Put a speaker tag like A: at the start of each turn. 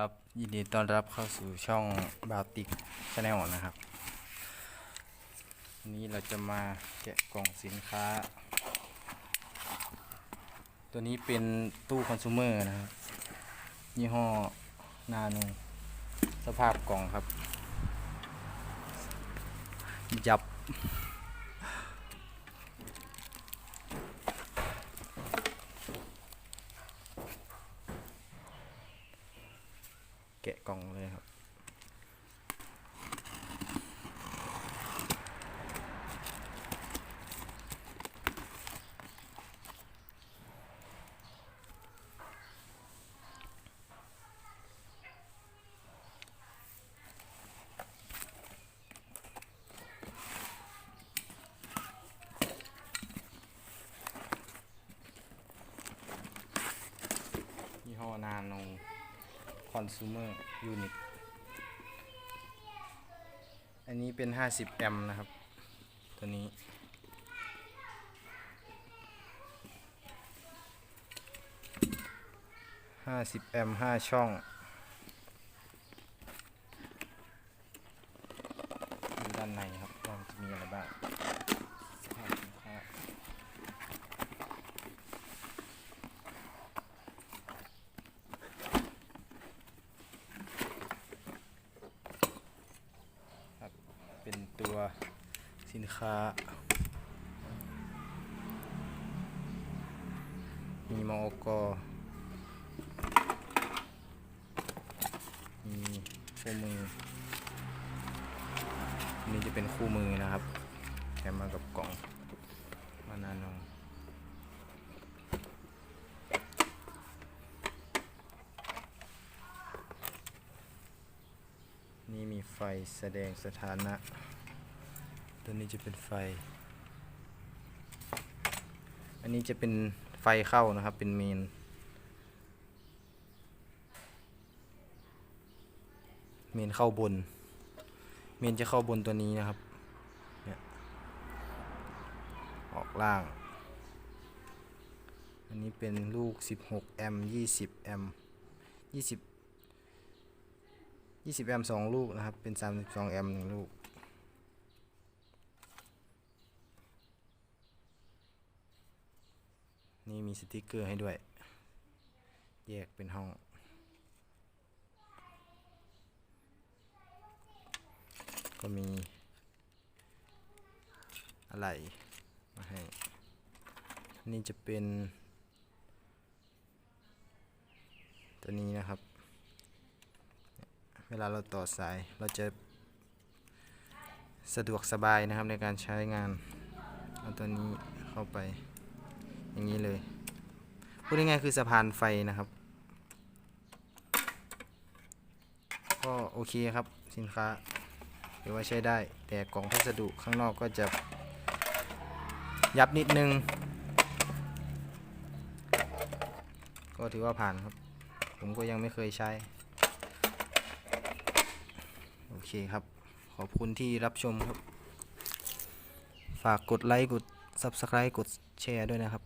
A: ครับ ยินดีต้อนรับเข้าสู่ช่องบาติกชาแนลนะครับวันนี้เราจะมาแกะกล่องสินค้า ตัวนี้เป็นตู้คอน sumer นะครับ ยี่ห้อนาโนสภาพกล่องครับ ยับ แกะกล่องเลยครับ ยี่ห้อนาโน คอน sumer unit อันนี้เป็น 50 แอมป์นะครับ ตัวนี้ 50 แอมป์5ช่องดูด้านในครับว่ามันจะมีอะไรบ้างสภาพสินค้า ครับ เป็นตัวสินค้า มีมอกมีคู่มือ นี่จะเป็นคู่มือนะครับ แถมมากับกล่องมานาโนนี่มี ไฟแสดงสถานะ ตัวนี้จะเป็นไฟ อันนี้จะเป็นไฟเข้านะครับ เป็นเมน เมนเข้าบน เมนจะเข้าบนตัวนี้นะครับ เนี่ย ออกล่าง อันนี้เป็นลูก 16 แอมป์20 แอมป์20 20 แอมป์2ลูกนะครับ เป็น 32 แอมป์1ลูก นี่มีสติกเกอร์ให้ด้วย แยกเป็นห้อง ก็มี อะไร มาให้ นี่จะเป็น ตัวนี้นะครับ เวลาเราต่อสายเราจะสะดวกสบายนะครับในการใช้งานเอาตัวนี้เข้าไปอย่างนี้เลยพูดง่ายๆคือสะพานไฟนะครับ ก็โอเคครับสินค้าถือว่าใช้ได้ แต่กล่องพัสดุข้างนอกก็จะยับนิดนึง ก็ถือว่าผ่านครับ ผมก็ยังไม่เคยใช้ เคครับ ขอบคุณที่รับชมครับ ฝากกดไลค์กด Subscribe กดแชร์ด้วยนะครับ